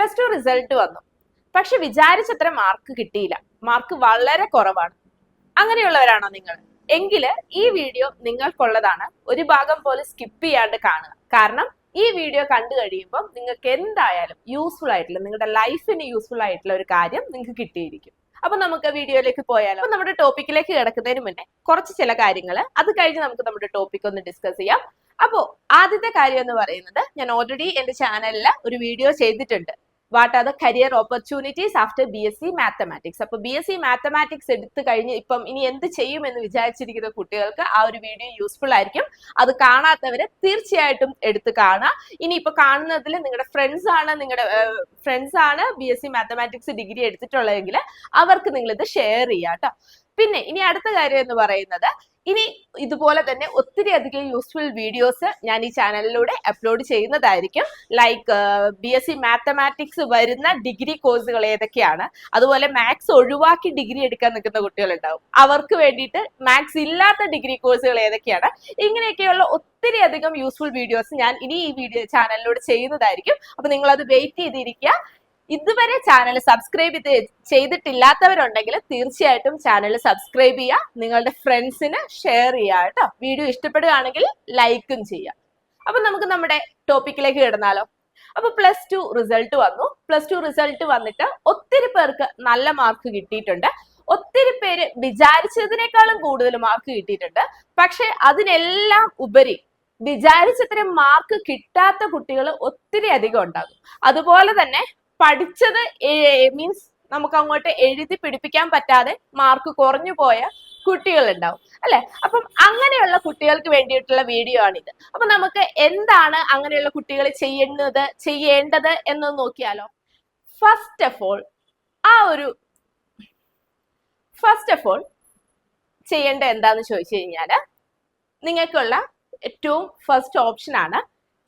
Plus two result വന്നു. പക്ഷെ വിചാരിച്ചത്ര mark കിട്ടിയില്ല. മാർക്ക് വളരെ കുറവാണ്. അങ്ങനെയുള്ളവരാണോ നിങ്ങൾ? എങ്കിൽ ഈ വീഡിയോ നിങ്ങൾക്കുള്ളതാണ്. ഒരു ഭാഗം പോലെ സ്കിപ്പ് ചെയ്യാണ്ട് കാണുക. കാരണം ഈ വീഡിയോ കണ്ടു കഴിയുമ്പോൾ നിങ്ങൾക്ക് എന്തായാലും യൂസ്ഫുൾ ആയിട്ടുള്ള നിങ്ങളുടെ ലൈഫിന് യൂസ്ഫുൾ ആയിട്ടുള്ള ഒരു കാര്യം നിങ്ങൾക്ക് കിട്ടിയിരിക്കും. അപ്പൊ നമുക്ക് വീഡിയോയിലേക്ക് പോയാലോ. നമ്മുടെ ടോപ്പിക്കിലേക്ക് കിടക്കുന്നതിന് മുന്നേ കുറച്ച് ചില കാര്യങ്ങൾ. അത് കഴിഞ്ഞ് നമുക്ക് നമ്മുടെ ടോപ്പിക് ഒന്ന് ഡിസ്കസ് ചെയ്യാം. അപ്പോ ആദ്യത്തെ കാര്യം എന്ന് പറയുന്നത് ഞാൻ ഓൾറെഡി എന്റെ ചാനലിൽ ഒരു വീഡിയോ ചെയ്തിട്ടുണ്ട്. What are the career opportunities after B S C mathematics അപ്പൊ ബി എസ് സി മാത്തമാറ്റിക്സ് എടുത്തു കഴിഞ്ഞ് ഇപ്പം ഇനി എന്ത് ചെയ്യും എന്ന് വിചാരിച്ചിരിക്കുന്ന കുട്ടികൾക്ക് ആ ഒരു വീഡിയോ യൂസ്ഫുൾ ആയിരിക്കും. അത് കാണാത്തവരെ തീർച്ചയായിട്ടും എടുത്ത് കാണാം. ഇനി ഇപ്പൊ കാണുന്നതിൽ നിങ്ങളുടെ ഫ്രണ്ട്സ് ആണ് നിങ്ങളുടെ ഫ്രണ്ട്സ് ആണ് B S C mathematics degree എടുത്തിട്ടുള്ളതെങ്കിൽ അവർക്ക് നിങ്ങൾ ഇത് ഷെയർ ചെയ്യാം കേട്ടോ പിന്നെ ഇനി അടുത്ത കാര്യം എന്ന് പറയുന്നത് ഇനി ഇതുപോലെ തന്നെ ഒത്തിരി അധികം യൂസ്ഫുൾ വീഡിയോസ് ഞാൻ ഈ ചാനലിലൂടെ അപ്ലോഡ് ചെയ്യുന്നതായിരിക്കും. Like B S C mathematics വരുന്ന ഡിഗ്രി കോഴ്സുകൾ ഏതൊക്കെയാണ്? അതുപോലെ മാത്സ് ഒഴിവാക്കി ഡിഗ്രി എടുക്കാൻ നിൽക്കുന്ന കുട്ടികളുണ്ടാവും. അവർക്ക് വേണ്ടിയിട്ട് മാത്സ് ഇല്ലാത്ത ഡിഗ്രി കോഴ്സുകൾ ഏതൊക്കെയാണ്? ഇങ്ങനെയൊക്കെയുള്ള ഒത്തിരി അധികം യൂസ്ഫുൾ വീഡിയോസ് ഞാൻ ഇനി ഈ വീഡിയോ ചാനലിലൂടെ ചെയ്യുന്നതായിരിക്കും. അപ്പൊ നിങ്ങൾ അത് വെയിറ്റ് ചെയ്തിരിക്കുക. ഇതുവരെ ചാനൽ സബ്സ്ക്രൈബ് ചെയ്ത് ചെയ്തിട്ടില്ലാത്തവരുണ്ടെങ്കിൽ തീർച്ചയായിട്ടും ചാനൽ സബ്സ്ക്രൈബ് ചെയ്യുക. നിങ്ങളുടെ ഫ്രണ്ട്സിന് ഷെയർ ചെയ്യുക കേട്ടോ. വീഡിയോ ഇഷ്ടപ്പെടുകയാണെങ്കിൽ ലൈക്കും ചെയ്യുക. അപ്പൊ നമുക്ക് നമ്മുടെ ടോപ്പിക്കിലേക്ക് കിടന്നാലോ. അപ്പൊ പ്ലസ് ടു റിസൾട്ട് വന്നു. പ്ലസ് ടു റിസൾട്ട് വന്നിട്ട് ഒത്തിരി പേർക്ക് നല്ല മാർക്ക് കിട്ടിയിട്ടുണ്ട്. ഒത്തിരി പേര് വിചാരിച്ചതിനേക്കാളും കൂടുതൽ മാർക്ക് കിട്ടിയിട്ടുണ്ട്. പക്ഷെ അതിനെല്ലാം ഉപരി വിചാരിച്ചത്ര മാർക്ക് കിട്ടാത്ത കുട്ടികൾ ഒത്തിരി അധികം ഉണ്ടാകും. അതുപോലെ തന്നെ പഠിച്ചത് മീൻസ് നമുക്ക് അങ്ങോട്ട് എഴുതി പിടിപ്പിക്കാൻ പറ്റാതെ മാർക്ക് കുറഞ്ഞു പോയ കുട്ടികൾ ഉണ്ടാവും അല്ലെ? അപ്പം അങ്ങനെയുള്ള കുട്ടികൾക്ക് വേണ്ടിയിട്ടുള്ള വീഡിയോ ആണിത്. അപ്പൊ നമുക്ക് എന്താണ് അങ്ങനെയുള്ള കുട്ടികൾ ചെയ്യുന്നത് ചെയ്യേണ്ടത് എന്ന് നോക്കിയാലോ? ഫസ്റ്റ് ഓഫ് ഓൾ ആ ഒരു ഫസ്റ്റ് ഓഫ് ഓൾ ചെയ്യേണ്ട എന്താന്ന് ചോദിച്ചു കഴിഞ്ഞാൽ നിങ്ങൾക്കുള്ള ഏറ്റവും ഫസ്റ്റ് ഓപ്ഷൻ ആണ്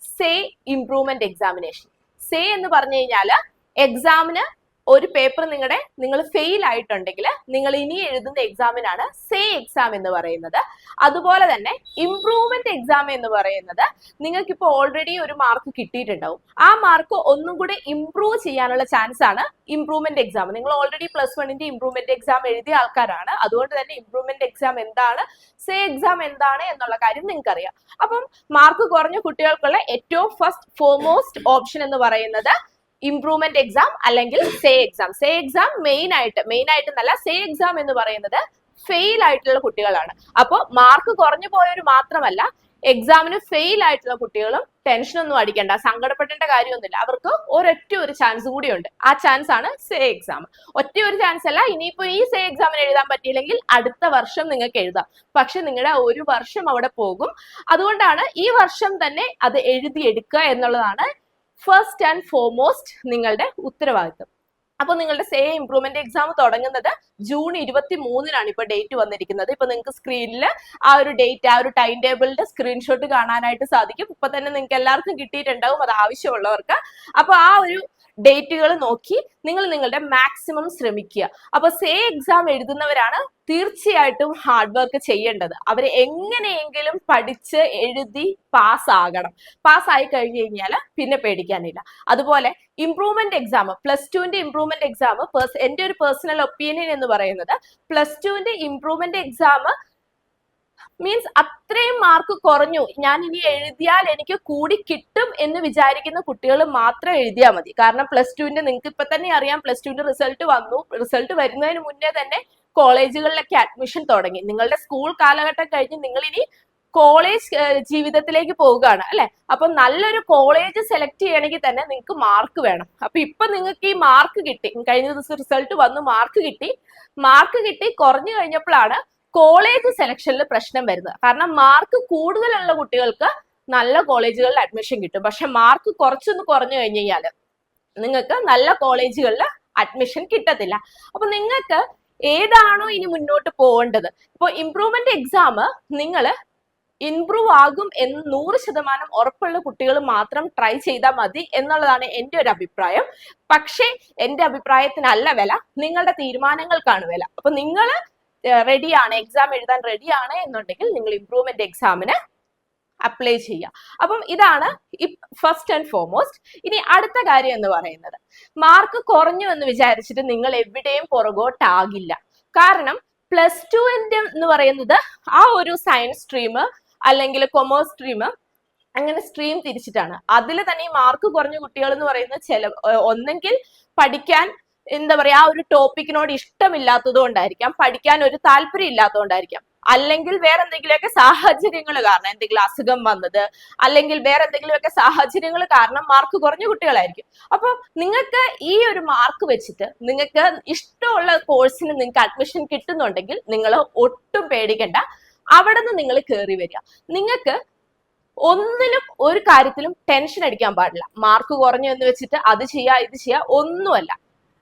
സേ ഇംപ്രൂവ്മെന്റ് എക്സാമിനേഷൻ സേ എന്ന് പറഞ്ഞു കഴിഞ്ഞാൽ എക്സാമിന് ഒരു പേപ്പർ നിങ്ങളുടെ നിങ്ങൾ ഫെയിൽ ആയിട്ടുണ്ടെങ്കിൽ നിങ്ങൾ ഇനി എഴുതുന്ന എക്സാമിനാണ് സേ എക്സാം എന്ന് പറയുന്നത്. അതുപോലെ തന്നെ ഇംപ്രൂവ്മെന്റ് എക്സാം എന്ന് പറയുന്നത് നിങ്ങൾക്ക് ഇപ്പോൾ ഓൾറെഡി ഒരു മാർക്ക് കിട്ടിയിട്ടുണ്ടാവും. ആ മാർക്ക് ഒന്നും കൂടെ ഇംപ്രൂവ് ചെയ്യാനുള്ള ചാൻസ് ആണ് ഇംപ്രൂവ്മെന്റ് എക്സാം നിങ്ങൾ ഓൾറെഡി പ്ലസ് വണ്ണിന്റെ ഇംപ്രൂവ്മെന്റ് എക്സാം എഴുതിയ ആൾക്കാരാണ്. അതുകൊണ്ട് തന്നെ ഇംപ്രൂവ്മെന്റ് എക്സാം എന്താണ് സേ എക്സാം എന്താണ് എന്നുള്ള കാര്യം നിങ്ങൾക്ക് അറിയാം അപ്പം മാർക്ക് കുറഞ്ഞ കുട്ടികൾക്കുള്ള ഏറ്റവും ഫസ്റ്റ് ഫോർമോസ്റ്റ് ഓപ്ഷൻ എന്ന് പറയുന്നത് ഇംപ്രൂവ്മെന്റ് എക്സാം അല്ലെങ്കിൽ say exam say exam main ആയിട്ട് മെയിൻ ആയിട്ട് എന്നല്ല സേ എക്സാം എന്ന് പറയുന്നത് ഫെയിൽ ആയിട്ടുള്ള കുട്ടികളാണ്. അപ്പോൾ മാർക്ക് കുറഞ്ഞു പോയവർ മാത്രമല്ല എക്സാമിന് ഫെയിൽ ആയിട്ടുള്ള കുട്ടികളും ടെൻഷനൊന്നും അടിക്കേണ്ട സങ്കടപ്പെടേണ്ട കാര്യമൊന്നുമില്ല. അവർക്ക് ഒരൊറ്റ ഒരു ചാൻസ് കൂടിയുണ്ട്. ആ ചാൻസ് ആണ് സേ എക്സാം ഒറ്റ ഒരു ചാൻസ് അല്ല ഇനിയിപ്പോ ഈ സേ എക്സാമിന് എഴുതാൻ പറ്റിയില്ലെങ്കിൽ അടുത്ത വർഷം നിങ്ങൾക്ക് എഴുതാം. പക്ഷെ നിങ്ങളുടെ ഒരു വർഷം അവിടെ പോകും. അതുകൊണ്ടാണ് ഈ വർഷം തന്നെ അത് എഴുതിയെടുക്കുക എന്നുള്ളതാണ് ഫസ്റ്റ് ആൻഡ് ഫോർമോസ്റ്റ് നിങ്ങളുടെ ഉത്തരവാദിത്വം. അപ്പോൾ നിങ്ങളുടെ സേ ഇംപ്രൂവ്മെന്റ് എക്സാം തുടങ്ങുന്നത് ജൂൺ ഇരുപത്തി മൂന്നിനാണ് ഇപ്പൊ ഡേറ്റ് വന്നിരിക്കുന്നത്. ഇപ്പൊ നിങ്ങൾക്ക് സ്ക്രീനിൽ ആ ഒരു ഡേറ്റ് ആ ഒരു ടൈം ടേബിളിന്റെ സ്ക്രീൻഷോട്ട് കാണാനായിട്ട് സാധിക്കും. ഇപ്പൊ തന്നെ നിങ്ങൾക്ക് എല്ലാവർക്കും കിട്ടിയിട്ടുണ്ടാവും അത് ആവശ്യമുള്ളവർക്ക്. അപ്പോൾ ആ ഒരു ഡേറ്റുകൾ നോക്കി നിങ്ങൾ നിങ്ങളുടെ മാക്സിമം ശ്രമിക്കുക. അപ്പൊ സേ എക്സാം എഴുതുന്നവരാണ് തീർച്ചയായിട്ടും ഹാർഡ് വർക്ക് ചെയ്യേണ്ടത്. അവർ എങ്ങനെയെങ്കിലും പഠിച്ച് എഴുതി പാസ് പാസ്സാകണം പാസ്സായി കഴിഞ്ഞു കഴിഞ്ഞാൽ പിന്നെ പേടിക്കാനില്ല. അതുപോലെ ഇംപ്രൂവ്മെന്റ് എക്സാം പ്ലസ് ടുവിന്റെ ഇംപ്രൂവ്മെന്റ് എക്സാം എന്റെ ഒരു പേഴ്സണൽ ഒപ്പീനിയൻ എന്ന് പറയുന്നത് പ്ലസ് ടുവിന്റെ ഇംപ്രൂവ്മെന്റ് എക്സാം മീൻസ് അത്രയും മാർക്ക് കുറഞ്ഞു. ഞാൻ ഇനി എഴുതിയാൽ എനിക്ക് കൂടി കിട്ടും എന്ന് വിചാരിക്കുന്ന കുട്ടികൾ മാത്രം എഴുതിയാൽ മതി. കാരണം പ്ലസ് ടുവിന്റെ നിങ്ങൾക്ക് ഇപ്പൊ തന്നെ അറിയാം പ്ലസ് ടുവിന്റെ റിസൾട്ട് വന്നു. റിസൾട്ട് വരുന്നതിന് മുന്നേ തന്നെ കോളേജുകളിലൊക്കെ അഡ്മിഷൻ തുടങ്ങി. നിങ്ങളുടെ സ്കൂൾ കാലഘട്ടം കഴിഞ്ഞ് നിങ്ങൾ ഇനി കോളേജ് ജീവിതത്തിലേക്ക് പോവുകയാണ് അല്ലെ? അപ്പൊ നല്ലൊരു കോളേജ് സെലക്ട് ചെയ്യണമെങ്കിൽ തന്നെ നിങ്ങൾക്ക് മാർക്ക് വേണം. അപ്പൊ ഇപ്പൊ നിങ്ങൾക്ക് ഈ മാർക്ക് കിട്ടി. കഴിഞ്ഞ ദിവസം റിസൾട്ട് വന്നു മാർക്ക് കിട്ടി. മാർക്ക് കിട്ടി കുറഞ്ഞു കഴിഞ്ഞപ്പോഴാണ് കോളേജ് സെലക്ഷനിൽ പ്രശ്നം വരുന്നത്. കാരണം മാർക്ക് കൂടുതലുള്ള കുട്ടികൾക്ക് നല്ല കോളേജുകളിൽ അഡ്മിഷൻ കിട്ടും. പക്ഷെ മാർക്ക് കുറച്ചൊന്ന് കുറഞ്ഞു കഴിഞ്ഞു കഴിഞ്ഞാൽ നിങ്ങൾക്ക് നല്ല കോളേജുകളിൽ അഡ്മിഷൻ കിട്ടത്തില്ല. അപ്പൊ നിങ്ങൾക്ക് ഏതാണോ ഇനി മുന്നോട്ട് പോകേണ്ടത്? ഇപ്പോൾ ഇംപ്രൂവ്മെന്റ് എക്സാം നിങ്ങൾ ഇംപ്രൂവ് ആകും എന്ന് നൂറ് ശതമാനം ഉറപ്പുള്ള കുട്ടികൾ മാത്രം ട്രൈ ചെയ്താൽ മതി എന്നുള്ളതാണ് എന്റെ ഒരു അഭിപ്രായം. പക്ഷേ എന്റെ അഭിപ്രായത്തിനല്ല വില നിങ്ങളുടെ തീരുമാനങ്ങൾക്കാണ് വില. അപ്പൊ നിങ്ങൾ റെഡിയാണ് എക്സാം എഴുതാൻ റെഡിയാണ് എന്നുണ്ടെങ്കിൽ നിങ്ങൾ ഇംപ്രൂവ്മെന്റ് എക്സാമിന് അപ്ലൈ ചെയ്യുക. അപ്പം ഇതാണ് ഫസ്റ്റ് ആൻഡ് ഫോർമോസ്റ്റ് ഇനി അടുത്ത കാര്യം എന്ന് പറയുന്നത്. മാർക്ക് കുറഞ്ഞു എന്ന് വിചാരിച്ചിട്ട് നിങ്ങൾ എവിടെയും പുറകോട്ടാകില്ല. കാരണം പ്ലസ് ടു എന്ന് പറയുന്നത് ആ ഒരു സയൻസ് സ്ട്രീം അല്ലെങ്കിൽ കൊമേഴ്സ് സ്ട്രീം അങ്ങനെ സ്ട്രീം തിരിച്ചിട്ടാണ്. അതിൽ തന്നെ ഈ മാർക്ക് കുറഞ്ഞ കുട്ടികൾ എന്ന് പറയുന്നത് ചില ഒന്നെങ്കിൽ പഠിക്കാൻ എന്താ പറയാ ആ ഒരു ടോപ്പിക്കിനോട് ഇഷ്ടമില്ലാത്തത് കൊണ്ടായിരിക്കാം പഠിക്കാൻ ഒരു താല്പര്യം ഇല്ലാത്തതുകൊണ്ടായിരിക്കാം അല്ലെങ്കിൽ വേറെ എന്തെങ്കിലുമൊക്കെ സാഹചര്യങ്ങൾ കാരണം എന്തെങ്കിലും അസുഖം വന്നത് അല്ലെങ്കിൽ വേറെ എന്തെങ്കിലുമൊക്കെ സാഹചര്യങ്ങൾ കാരണം മാർക്ക് കുറഞ്ഞ കുട്ടികളായിരിക്കും. അപ്പൊ നിങ്ങൾക്ക് ഈ ഒരു മാർക്ക് വെച്ചിട്ട് നിങ്ങൾക്ക് ഇഷ്ടമുള്ള കോഴ്സിന് നിങ്ങൾക്ക് അഡ്മിഷൻ കിട്ടുന്നുണ്ടെങ്കിൽ നിങ്ങൾ ഒട്ടും പേടിക്കണ്ട. അവിടെ നിന്ന് നിങ്ങൾ കയറി വരിക. നിങ്ങൾക്ക് ഒന്നിലും ഒരു കാര്യത്തിലും ടെൻഷൻ അടിക്കാൻ പാടില്ല. മാർക്ക് കുറഞ്ഞു എന്ന് വെച്ചിട്ട് അത് ചെയ്യാ ഇത് ചെയ്യാ ഒന്നുമല്ല.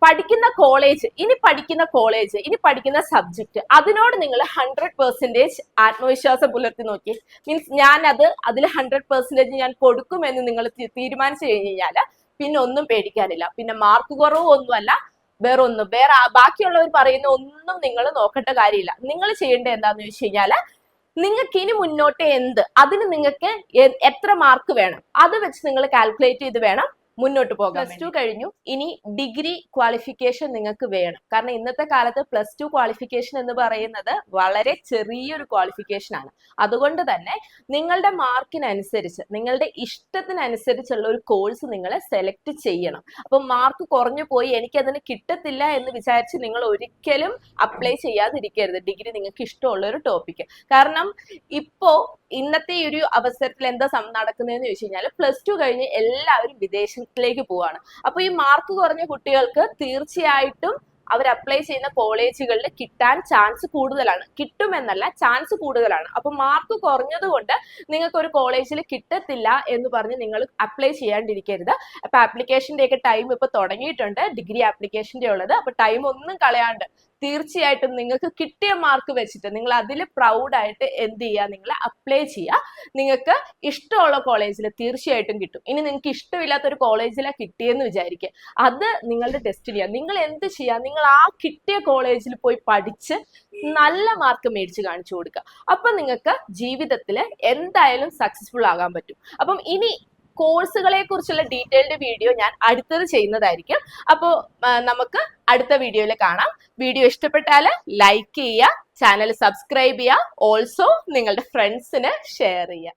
പഠിക്കുന്ന കോളേജ് ഇനി പഠിക്കുന്ന കോളേജ് ഇനി പഠിക്കുന്ന സബ്ജക്ട് അതിനോട് നിങ്ങൾ ഹൺഡ്രഡ് പെർസെന്റേജ് ആത്മവിശ്വാസം പുലർത്തി നോക്കി. മീൻസ് ഞാൻ അത് അതിൽ ഹൺഡ്രഡ് പെർസെന്റേജ് ഞാൻ കൊടുക്കുമെന്ന് നിങ്ങൾ തീരുമാനിച്ചു കഴിഞ്ഞ് കഴിഞ്ഞാൽ പിന്നെ ഒന്നും പേടിക്കാനില്ല. പിന്നെ മാർക്ക് കുറവ് ഒന്നുമല്ല വേറെ ഒന്നും വേറെ ബാക്കിയുള്ളവർ പറയുന്ന ഒന്നും നിങ്ങൾ നോക്കേണ്ട കാര്യമില്ല. നിങ്ങൾ ചെയ്യേണ്ടത് എന്താണെന്ന് വെച്ച് കഴിഞ്ഞാൽ നിങ്ങൾക്ക് ഇനി മുന്നോട്ട് എന്ത് അതിന് നിങ്ങൾക്ക് എത്ര മാർക്ക് വേണം അത് വെച്ച് നിങ്ങൾ കാൽക്കുലേറ്റ് ചെയ്ത് വേണം മുന്നോട്ട് പോകാം പ്ലസ് ടു കഴിഞ്ഞു. ഇനി ഡിഗ്രി ക്വാളിഫിക്കേഷൻ നിങ്ങൾക്ക് വേണം. കാരണം ഇന്നത്തെ കാലത്ത് പ്ലസ് ടു ക്വാളിഫിക്കേഷൻ എന്ന് പറയുന്നത് വളരെ ചെറിയൊരു ക്വാളിഫിക്കേഷൻ ആണ്. അതുകൊണ്ട് തന്നെ നിങ്ങളുടെ മാർക്കിനനുസരിച്ച് നിങ്ങളുടെ ഇഷ്ടത്തിനനുസരിച്ചുള്ള ഒരു കോഴ്സ് നിങ്ങൾ സെലക്ട് ചെയ്യണം. അപ്പൊ മാർക്ക് കുറഞ്ഞു പോയി എനിക്കതിന് കിട്ടത്തില്ല എന്ന് വിചാരിച്ച് നിങ്ങൾ ഒരിക്കലും അപ്ലൈ ചെയ്യാതിരിക്കരുത്. ഡിഗ്രി നിങ്ങൾക്ക് ഇഷ്ടമുള്ള ഒരു ടോപ്പിക് കാരണം ഇപ്പോ ഇന്നത്തെ ഈ ഒരു അവസരത്തിൽ എന്താ നടക്കുന്നത് നടക്കുന്നതെന്ന് ചോദിച്ചു കഴിഞ്ഞാൽ പ്ലസ് ടു കഴിഞ്ഞ് എല്ലാവരും വിദേശത്തിലേക്ക് പോവാണ്. അപ്പൊ ഈ മാർക്ക് കുറഞ്ഞ കുട്ടികൾക്ക് തീർച്ചയായിട്ടും അവർ അപ്ലൈ ചെയ്യുന്ന കോളേജുകളിൽ കിട്ടാൻ ചാൻസ് കൂടുതലാണ്. കിട്ടുമെന്നല്ല ചാൻസ് കൂടുതലാണ്. അപ്പൊ മാർക്ക് കുറഞ്ഞത് കൊണ്ട് നിങ്ങൾക്ക് ഒരു കോളേജിൽ കിട്ടത്തില്ല എന്ന് പറഞ്ഞ് നിങ്ങൾ അപ്ലൈ ചെയ്യാണ്ടിരിക്കരുത്. അപ്പൊ ആപ്ലിക്കേഷന്റെ ഒക്കെ ടൈം ഇപ്പൊ തുടങ്ങിയിട്ടുണ്ട്. ഡിഗ്രി ആപ്ലിക്കേഷന്റെ ഉള്ളത്. അപ്പൊ ടൈം ഒന്നും കളയാണ്ട് തീർച്ചയായിട്ടും നിങ്ങൾക്ക് കിട്ടിയ മാർക്ക് വെച്ചിട്ട് നിങ്ങൾ അതിൽ പ്രൗഡായിട്ട് എന്ത് ചെയ്യുക? നിങ്ങൾ അപ്ലൈ ചെയ്യുക. നിങ്ങൾക്ക് ഇഷ്ടമുള്ള കോളേജിൽ തീർച്ചയായിട്ടും കിട്ടും. ഇനി നിങ്ങൾക്ക് ഇഷ്ടമില്ലാത്ത ഒരു കോളേജിലാണ് കിട്ടിയെന്ന് വിചാരിക്കുക. അത് നിങ്ങളുടെ ഡെസ്റ്റിനിയാണ് നിങ്ങൾ എന്ത് ചെയ്യുക? ആ കിട്ടിയ കോളേജിൽ പോയി പഠിച്ച് നല്ല മാർക്ക് മേടിച്ച് കാണിച്ചു കൊടുക്കുക. അപ്പൊ നിങ്ങൾക്ക് ജീവിതത്തിൽ എന്തായാലും സക്സസ്ഫുൾ ആകാൻ പറ്റും. അപ്പം ഇനി കോഴ്സുകളെ കുറിച്ചുള്ള ഡീറ്റെയിൽഡ് വീഡിയോ ഞാൻ അടുത്തത് ചെയ്യുന്നതായിരിക്കും. അപ്പോൾ നമുക്ക് അടുത്ത വീഡിയോയിൽ കാണാം. വീഡിയോ ഇഷ്ടപ്പെട്ടാൽ ലൈക്ക് ചെയ്യുക ചാനൽ സബ്സ്ക്രൈബ് ചെയ്യുക. ഓൾസോ നിങ്ങളുടെ ഫ്രണ്ട്സിന് ഷെയർ ചെയ്യുക.